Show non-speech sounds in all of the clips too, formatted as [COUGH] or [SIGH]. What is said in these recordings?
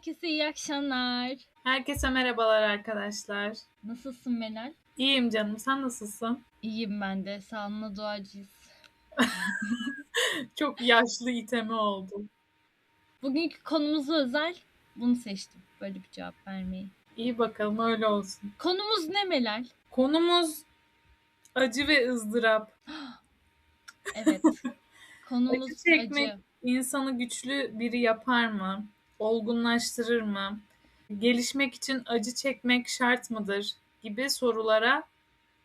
Herkese iyi akşamlar. Herkese merhabalar arkadaşlar. Nasılsın Melal? İyiyim canım. Sen nasılsın? İyiyim ben de. Sağlığına duacıyız. [LAUGHS] Çok yaşlı itemi oldu. Bugünkü konumuzu özel. Bunu seçtim. Böyle bir cevap vermeyi. İyi bakalım öyle olsun. Konumuz ne Melal? Konumuz acı ve ızdırap. [GASPS] Evet. [LAUGHS] Konumuz Acı çekmek acı. insanı güçlü biri yapar mı? Olgunlaştırır mı? Gelişmek için acı çekmek şart mıdır? Gibi sorulara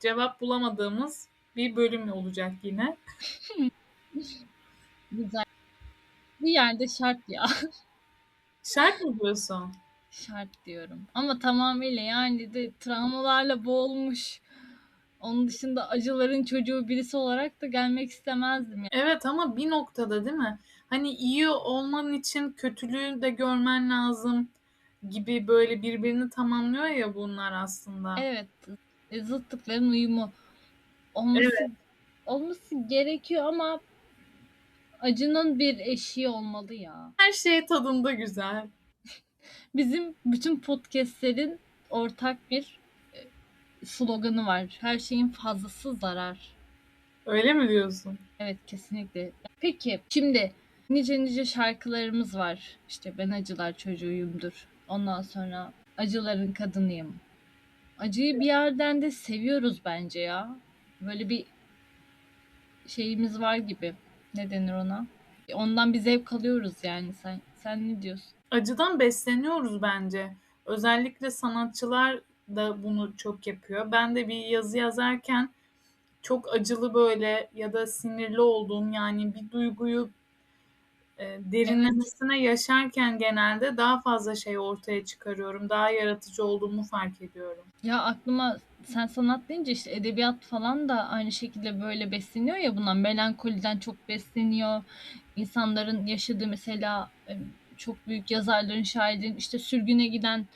cevap bulamadığımız bir bölüm olacak yine. [LAUGHS] Güzel. Bir yerde şart ya. [LAUGHS] Şart mı diyorsun? şart diyorum. Ama tamamıyla yani de travmalarla boğulmuş. Onun dışında acıların çocuğu birisi olarak da gelmek istemezdim. Yani. Evet ama bir noktada değil mi? Hani iyi olman için kötülüğü de görmen lazım gibi böyle birbirini tamamlıyor ya bunlar aslında. Evet. e, Zıtlıkların uyumu olması, Evet. olması gerekiyor ama acının bir eşiği olmalı ya. Her şey tadında güzel. [LAUGHS] Bizim bütün podcastlerin ortak bir e, sloganı var. Her şeyin fazlası zarar. Öyle mi diyorsun? Evet kesinlikle. Peki şimdi nice nice şarkılarımız var. İşte ben acılar çocuğuyumdur. Ondan sonra acıların kadınıyım. Acıyı bir yerden de seviyoruz bence ya. Böyle bir şeyimiz var gibi. Ne denir ona? Ondan bir zevk alıyoruz yani. Sen sen ne diyorsun? Acıdan besleniyoruz bence. Özellikle sanatçılar da bunu çok yapıyor. Ben de bir yazı yazarken çok acılı böyle ya da sinirli olduğum yani bir duyguyu e, derinlemesine yaşarken genelde daha fazla şey ortaya çıkarıyorum. Daha yaratıcı olduğumu fark ediyorum. Ya aklıma sen sanat deyince işte edebiyat falan da aynı şekilde böyle besleniyor ya bundan. Melankoliden çok besleniyor. İnsanların yaşadığı mesela e, çok büyük yazarların, şairlerin işte sürgüne giden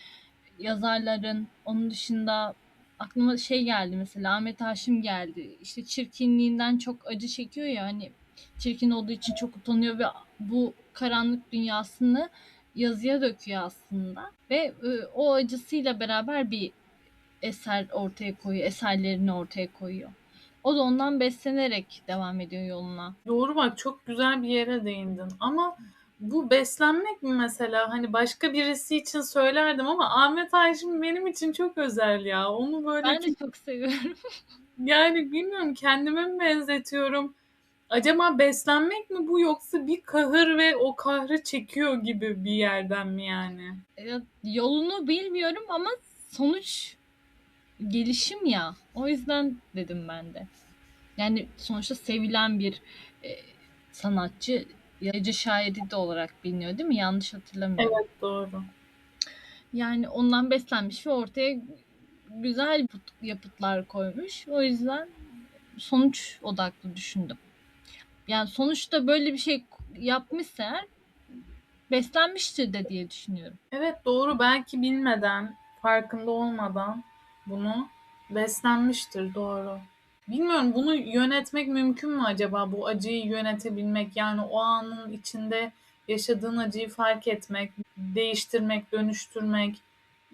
yazarların onun dışında aklıma şey geldi mesela Ahmet Haşim geldi. İşte çirkinliğinden çok acı çekiyor ya hani çirkin olduğu için çok utanıyor ve bu karanlık dünyasını yazıya döküyor aslında ve e, o acısıyla beraber bir eser ortaya koyuyor, eserlerini ortaya koyuyor. O da ondan beslenerek devam ediyor yoluna. Doğru bak çok güzel bir yere değindin ama bu beslenmek mi mesela hani başka birisi için söylerdim ama Ahmet Haşim benim için çok özel ya. Onu böyle Ben de çok seviyorum. [LAUGHS] yani bilmiyorum kendime mi benzetiyorum. Acaba beslenmek mi bu yoksa bir kahır ve o kahrı çekiyor gibi bir yerden mi yani? Ya, Yolunu bilmiyorum ama sonuç gelişim ya. O yüzden dedim ben de. Yani sonuçta sevilen bir e, sanatçı, yayıcı şairi de olarak biliniyor değil mi? Yanlış hatırlamıyorum. Evet doğru. Yani ondan beslenmiş ve ortaya güzel yapıt- yapıtlar koymuş. O yüzden sonuç odaklı düşündüm. Yani sonuçta böyle bir şey yapmışsa eğer beslenmiştir de diye düşünüyorum. Evet doğru belki bilmeden, farkında olmadan bunu beslenmiştir doğru. Bilmiyorum bunu yönetmek mümkün mü acaba bu acıyı yönetebilmek yani o anın içinde yaşadığın acıyı fark etmek, değiştirmek, dönüştürmek,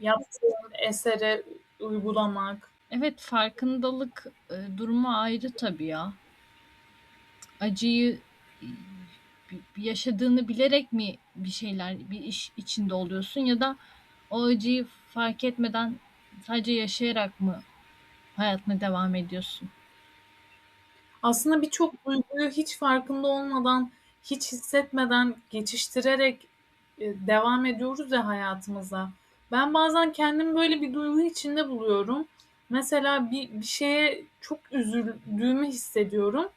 yaptığın esere uygulamak. Evet farkındalık e, durumu ayrı tabii ya. Acıyı e, yaşadığını bilerek mi bir şeyler, bir iş içinde oluyorsun ya da o acıyı fark etmeden sadece yaşayarak mı hayatına devam ediyorsun? Aslında birçok duyguyu hiç farkında olmadan, hiç hissetmeden geçiştirerek e, devam ediyoruz ya hayatımıza. Ben bazen kendimi böyle bir duygu içinde buluyorum. Mesela bir, bir şeye çok üzüldüğümü hissediyorum.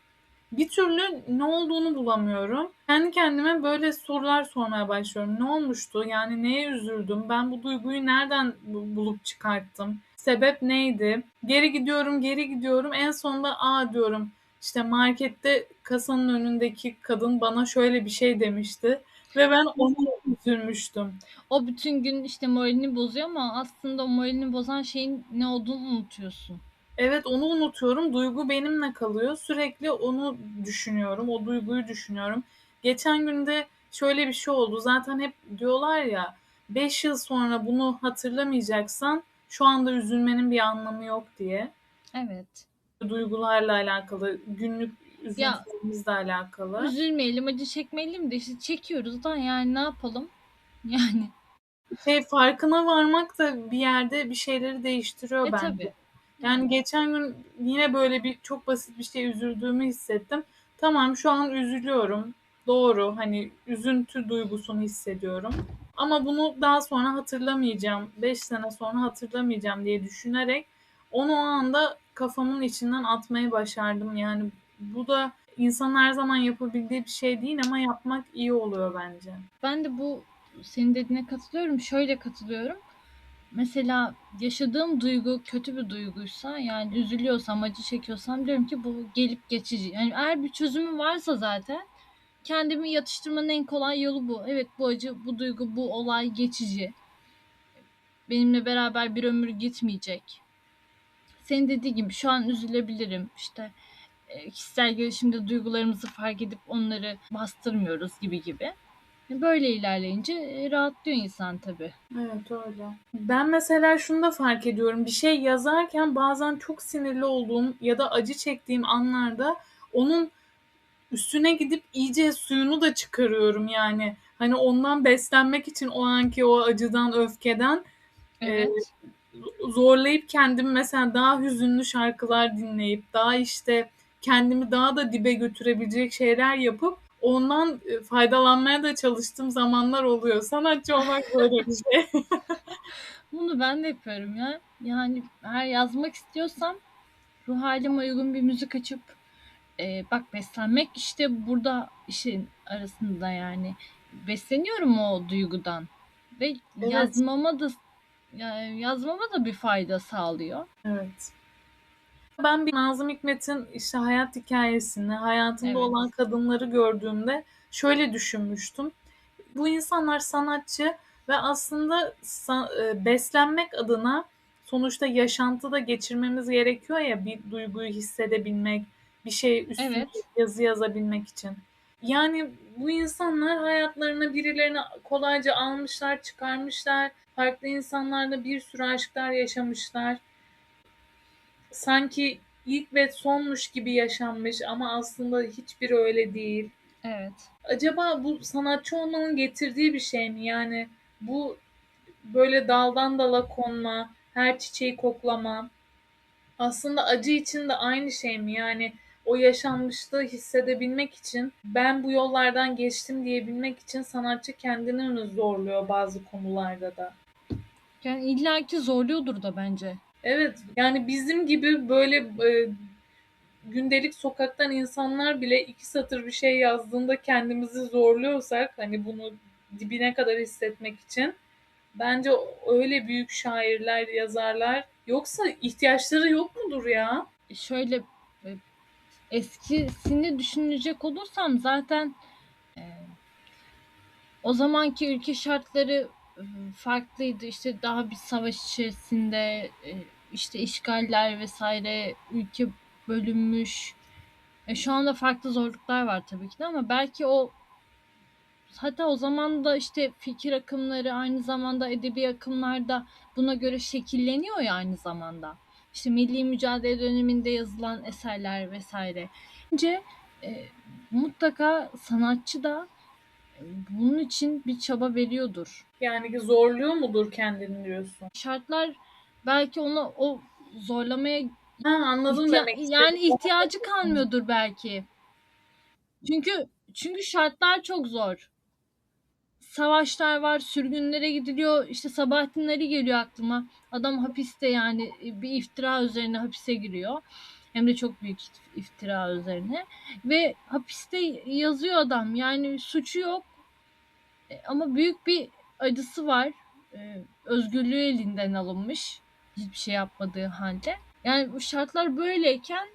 Bir türlü ne olduğunu bulamıyorum. Kendi kendime böyle sorular sormaya başlıyorum. Ne olmuştu? Yani neye üzüldüm? Ben bu duyguyu nereden bu- bulup çıkarttım? Sebep neydi? Geri gidiyorum, geri gidiyorum. En sonunda aa diyorum. İşte markette kasanın önündeki kadın bana şöyle bir şey demişti ve ben ona üzülmüştüm. O bütün gün işte moralini bozuyor ama aslında o moralini bozan şeyin ne olduğunu unutuyorsun. Evet onu unutuyorum. Duygu benimle kalıyor. Sürekli onu düşünüyorum. O duyguyu düşünüyorum. Geçen günde şöyle bir şey oldu. Zaten hep diyorlar ya 5 yıl sonra bunu hatırlamayacaksan şu anda üzülmenin bir anlamı yok diye. Evet. Duygularla alakalı, günlük Ya üzüntülerimizle alakalı. üzülmeyelim, acı çekmeyelim de işte çekiyoruz da yani ne yapalım? [LAUGHS] Yani. Şey farkına varmak da bir yerde bir şeyleri değiştiriyor E bence. tabii. Yani geçen gün yine böyle bir çok basit bir şeye üzüldüğümü hissettim. Tamam şu an üzülüyorum. Doğru hani üzüntü duygusunu hissediyorum. Ama bunu daha sonra hatırlamayacağım. 5 sene sonra hatırlamayacağım diye düşünerek onu o anda kafamın içinden atmayı başardım. Yani bu da insan her zaman yapabildiği bir şey değil ama yapmak iyi oluyor bence. Ben de bu senin dediğine katılıyorum. Şöyle katılıyorum. Mesela yaşadığım duygu kötü bir duyguysa yani üzülüyorsam, acı çekiyorsam diyorum ki bu gelip geçici. Yani eğer bir çözümü varsa zaten kendimi yatıştırmanın en kolay yolu bu. Evet bu acı, bu duygu, bu olay geçici. Benimle beraber bir ömür gitmeyecek. Senin dediği gibi şu an üzülebilirim. İşte e, kişisel gelişimde duygularımızı fark edip onları bastırmıyoruz gibi gibi. Böyle ilerleyince e, rahatlıyor insan tabii. Evet öyle. Ben mesela şunu da fark ediyorum. Bir şey yazarken bazen çok sinirli olduğum ya da acı çektiğim anlarda onun üstüne gidip iyice suyunu da çıkarıyorum yani. Hani ondan beslenmek için o anki o acıdan, öfkeden Evet. e, zorlayıp kendimi mesela daha hüzünlü şarkılar dinleyip daha işte kendimi daha da dibe götürebilecek şeyler yapıp ondan e, faydalanmaya da çalıştığım zamanlar oluyor. Sanatçı olmak böyle bir şey. [LAUGHS] Bunu ben de yapıyorum ya. Yani eğer yazmak istiyorsam ruh halime uygun bir müzik açıp e, bak beslenmek işte burada işin arasında yani besleniyorum o duygudan ve Evet. yazmama da yani yazmama da bir fayda sağlıyor. Evet. Ben bir Nazım Hikmet'in işte hayat hikayesini, hayatında Evet. olan kadınları gördüğümde şöyle düşünmüştüm. Bu insanlar sanatçı ve aslında sa- e, beslenmek adına sonuçta yaşantıda geçirmemiz gerekiyor ya bir duyguyu hissedebilmek, bir şey üstüne Evet. yazı yazabilmek için. Yani bu insanlar hayatlarına birilerini kolayca almışlar, çıkarmışlar. Farklı insanlarla bir sürü aşklar yaşamışlar sanki ilk ve sonmuş gibi yaşanmış ama aslında hiçbiri öyle değil. Evet. Acaba bu sanatçı olmanın getirdiği bir şey mi? Yani bu böyle daldan dala konma, her çiçeği koklama. Aslında acı için de aynı şey mi? Yani o yaşanmışlığı hissedebilmek için ben bu yollardan geçtim diyebilmek için sanatçı kendini mi zorluyor bazı konularda da? Yani illaki zorluyordur da bence. Evet yani bizim gibi böyle e, gündelik sokaktan insanlar bile iki satır bir şey yazdığında kendimizi zorluyorsak hani bunu dibine kadar hissetmek için bence öyle büyük şairler, yazarlar yoksa ihtiyaçları yok mudur ya? Şöyle e, eskisini düşünecek olursam zaten e, o zamanki ülke şartları e, farklıydı. İşte daha bir savaş içerisinde e, işte işgaller vesaire ülke bölünmüş. E, şu anda farklı zorluklar var tabii ki de ama belki o hatta o zaman da işte fikir akımları aynı zamanda edebi akımlar da buna göre şekilleniyor ya aynı zamanda. İşte milli mücadele döneminde yazılan eserler vesaire. Bence e, mutlaka sanatçı da e, bunun için bir çaba veriyordur. Yani zorluyor mudur kendini diyorsun? Şartlar belki onu o zorlamaya Ha anladım ihtiya- demek yani istediğini. ihtiyacı kalmıyordur belki. Çünkü çünkü şartlar çok zor. Savaşlar var, sürgünlere gidiliyor. İşte Sabahattinleri geliyor aklıma. Adam hapiste yani bir iftira üzerine hapise giriyor. Hem de çok büyük iftira üzerine. Ve hapiste yazıyor adam. Yani suçu yok. E, Ama büyük bir acısı var. E, Özgürlüğü elinden alınmış. Hiçbir şey yapmadığı halde. Yani bu şartlar böyleyken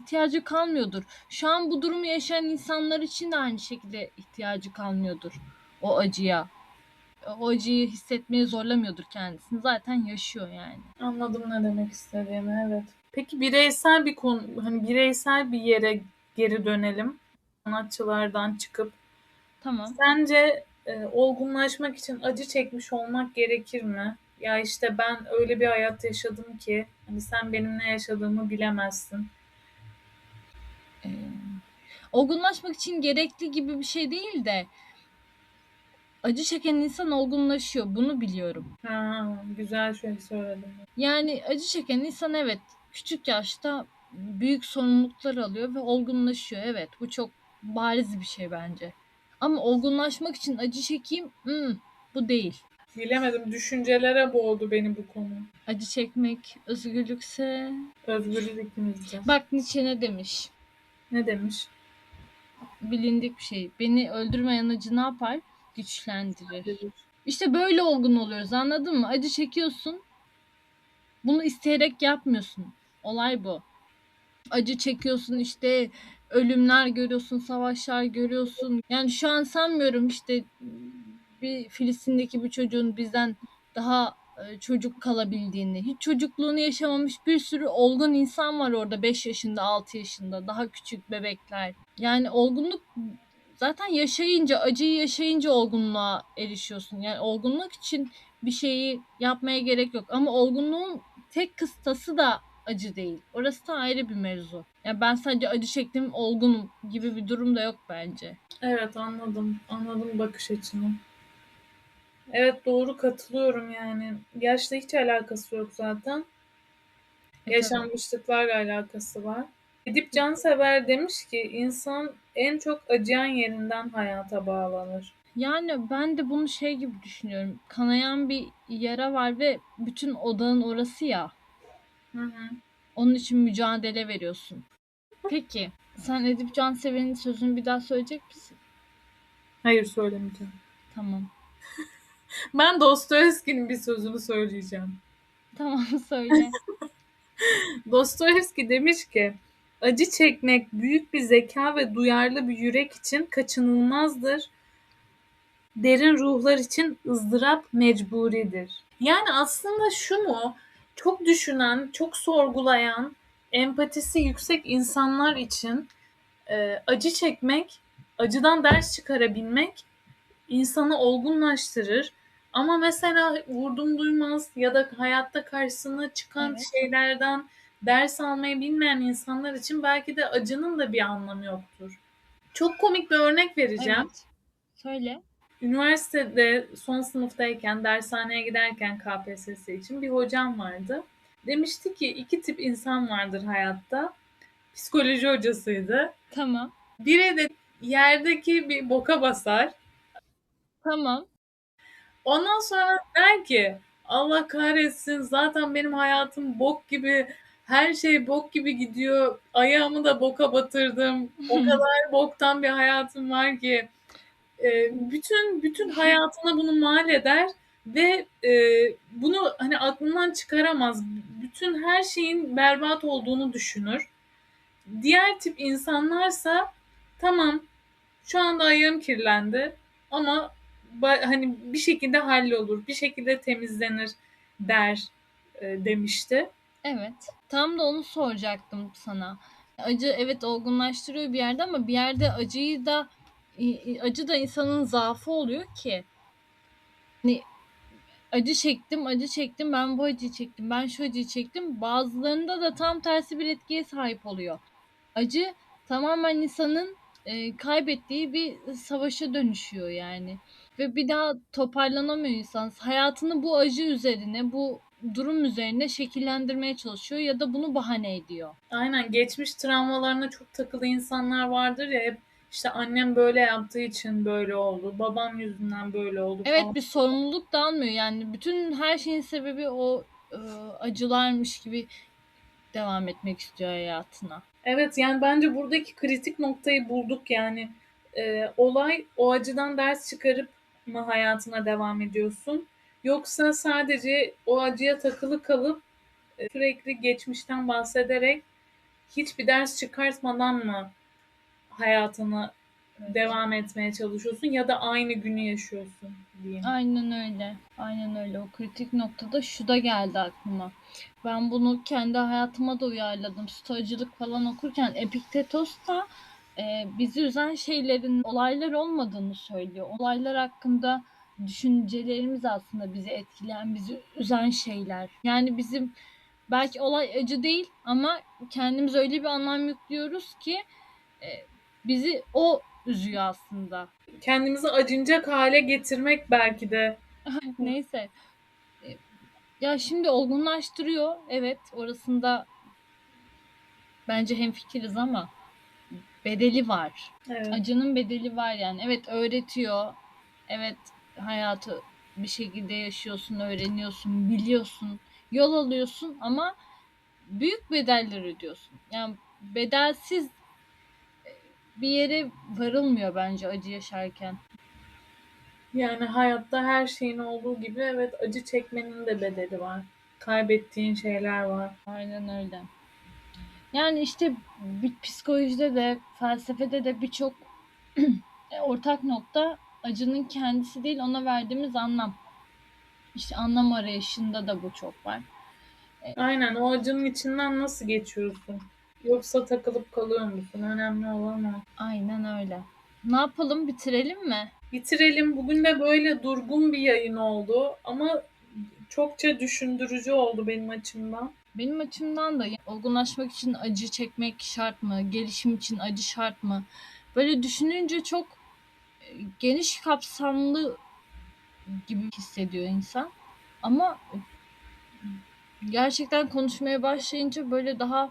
ihtiyacı kalmıyordur. Şu an bu durumu yaşayan insanlar için de aynı şekilde ihtiyacı kalmıyordur o acıya. O acıyı hissetmeye zorlamıyordur kendisini. Zaten yaşıyor yani. Anladım ne demek istediğini evet. Peki bireysel bir konu hani bireysel bir yere geri dönelim. Sanatçılardan çıkıp Tamam. Sence e, olgunlaşmak için acı çekmiş olmak gerekir mi? Ya işte ben öyle bir hayat yaşadım ki hani sen benim ne yaşadığımı bilemezsin. Ee, olgunlaşmak için gerekli gibi bir şey değil de acı çeken insan olgunlaşıyor. Bunu biliyorum. Ha, güzel şey söyledin. Yani acı çeken insan evet küçük yaşta büyük sorumluluklar alıyor ve olgunlaşıyor. Evet bu çok bariz bir şey bence. Ama olgunlaşmak için acı çekeyim hmm, bu değil. Bilemedim. Düşüncelere boğdu beni bu konu. Acı çekmek özgürlükse... Özgürlük ikimizce. Bak Nietzsche ne demiş? Ne demiş? Bilindik bir şey. Beni öldürmeyen acı ne yapar? Güçlendirir. İşte böyle olgun oluyoruz anladın mı? Acı çekiyorsun. Bunu isteyerek yapmıyorsun. Olay bu. Acı çekiyorsun işte ölümler görüyorsun, savaşlar görüyorsun. Yani şu an sanmıyorum işte bir Filistin'deki bir çocuğun bizden daha e, çocuk kalabildiğini. Hiç çocukluğunu yaşamamış bir sürü olgun insan var orada 5 yaşında, 6 yaşında, daha küçük bebekler. Yani olgunluk zaten yaşayınca, acıyı yaşayınca olgunluğa erişiyorsun. Yani olgunluk için bir şeyi yapmaya gerek yok. Ama olgunluğun tek kıstası da acı değil. Orası da ayrı bir mevzu. Yani ben sadece acı çektim, olgunum gibi bir durum da yok bence. Evet anladım. Anladım bakış açını. Evet doğru katılıyorum yani. Yaşla hiç alakası yok zaten. E, Yaşanmışlıklarla alakası var. Edip Cansever demiş ki insan en çok acıyan yerinden hayata bağlanır. Yani ben de bunu şey gibi düşünüyorum. Kanayan bir yara var ve bütün odağın orası ya. Hı hı. Onun için mücadele veriyorsun. Peki sen Edip Cansever'in sözünü bir daha söyleyecek misin? Hayır söylemeyeceğim. Tamam. [LAUGHS] Ben Dostoyevski'nin bir sözünü söyleyeceğim. Tamam söyle. [LAUGHS] Dostoyevski demiş ki acı çekmek büyük bir zeka ve duyarlı bir yürek için kaçınılmazdır. Derin ruhlar için ızdırap mecburidir. Yani aslında şu mu? Çok düşünen, çok sorgulayan, empatisi yüksek insanlar için e, acı çekmek, acıdan ders çıkarabilmek insanı olgunlaştırır. Ama mesela vurdum duymaz ya da hayatta karşısına çıkan Evet. şeylerden ders almayı bilmeyen insanlar için belki de acının da bir anlamı yoktur. Çok komik bir örnek vereceğim. Evet. Söyle. Üniversitede son sınıftayken dershaneye giderken KPSS için bir hocam vardı. Demişti ki iki tip insan vardır hayatta. Psikoloji hocasıydı. Tamam. Biri de yerdeki bir boka basar. Tamam. Ondan sonra der ki Allah kahretsin zaten benim hayatım bok gibi her şey bok gibi gidiyor. Ayağımı da boka batırdım. O kadar boktan bir hayatım var ki e, bütün bütün hayatına bunu mal eder ve e, bunu hani aklından çıkaramaz. Bütün her şeyin berbat olduğunu düşünür. Diğer tip insanlarsa tamam şu anda ayağım kirlendi ama hani bir şekilde hallolur, bir şekilde temizlenir der e, demişti. Evet. Tam da onu soracaktım sana. Acı evet olgunlaştırıyor bir yerde ama bir yerde acıyı da acı da insanın zaafı oluyor ki. Hani acı çektim, acı çektim, ben bu acıyı çektim, ben şu acıyı çektim. Bazılarında da tam tersi bir etkiye sahip oluyor. Acı tamamen insanın e, kaybettiği bir savaşa dönüşüyor yani. Ve bir daha toparlanamıyor insan. Hayatını bu acı üzerine, bu durum üzerine şekillendirmeye çalışıyor ya da bunu bahane ediyor. Aynen geçmiş travmalarına çok takılı insanlar vardır ya hep işte annem böyle yaptığı için böyle oldu, babam yüzünden böyle oldu Evet falan. bir sorumluluk da almıyor yani bütün her şeyin sebebi o e, acılarmış gibi devam etmek istiyor hayatına. Evet yani bence buradaki kritik noktayı bulduk yani e, olay o acıdan ders çıkarıp mı hayatına devam ediyorsun yoksa sadece o acıya takılı kalıp e, sürekli geçmişten bahsederek hiçbir ders çıkartmadan mı hayatına Evet. devam etmeye çalışıyorsun ya da aynı günü yaşıyorsun diyeyim. Aynen öyle. Aynen öyle. O kritik noktada şu da geldi aklıma. Ben bunu kendi hayatıma da uyarladım. Stoacılık falan okurken Epiktetos da e, bizi üzen şeylerin olaylar olmadığını söylüyor. Olaylar hakkında düşüncelerimiz aslında bizi etkileyen, bizi üzen şeyler. Yani bizim belki olay acı değil ama kendimiz öyle bir anlam yüklüyoruz ki e, bizi o üzüyor aslında. Kendimizi acınacak hale getirmek belki de. [LAUGHS] Neyse. E, Ya şimdi olgunlaştırıyor. Evet, orasında bence hemfikiriz ama bedeli var. Evet. Acının bedeli var yani. Evet öğretiyor. Evet hayatı bir şekilde yaşıyorsun, öğreniyorsun, biliyorsun, yol alıyorsun ama büyük bedeller ödüyorsun. Yani bedelsiz e, bir yere varılmıyor bence acı yaşarken. Yani hayatta her şeyin olduğu gibi evet acı çekmenin de bedeli var. Kaybettiğin şeyler var. Aynen öyle. Yani işte bir psikolojide de felsefede de birçok [CLEARS THROAT] ortak nokta acının kendisi değil ona verdiğimiz anlam. İşte anlam arayışında da bu çok var. Aynen o acının içinden nasıl geçiyorsun? Yoksa takılıp kalıyor musun? Önemli olan o. Aynen öyle. Ne yapalım bitirelim mi? Bitirelim. Bugün de böyle durgun bir yayın oldu ama çokça düşündürücü oldu benim açımdan. Benim açımdan da olgunlaşmak için acı çekmek şart mı? Gelişim için acı şart mı? Böyle düşününce çok e, geniş kapsamlı gibi hissediyor insan. Ama gerçekten konuşmaya başlayınca böyle daha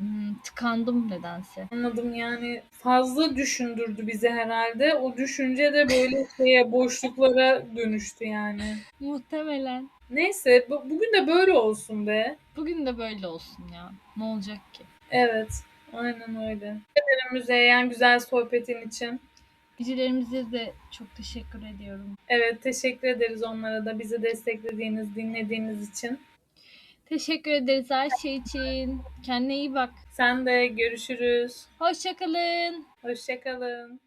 hmm, tıkandım nedense. Anladım yani fazla düşündürdü bizi herhalde. O düşünce de böyle [LAUGHS] şeye boşluklara dönüştü yani. Muhtemelen. Neyse bu- bugün de böyle olsun be. Bugün de böyle olsun ya. Ne olacak ki? Evet aynen öyle. Ederim Müzeyyen güzel sohbetin için. Gecelerimize de çok teşekkür ediyorum. Evet teşekkür ederiz onlara da bizi desteklediğiniz, dinlediğiniz için. Teşekkür ederiz her şey için. Kendine iyi bak. Sen de görüşürüz. Hoşçakalın. Hoşçakalın.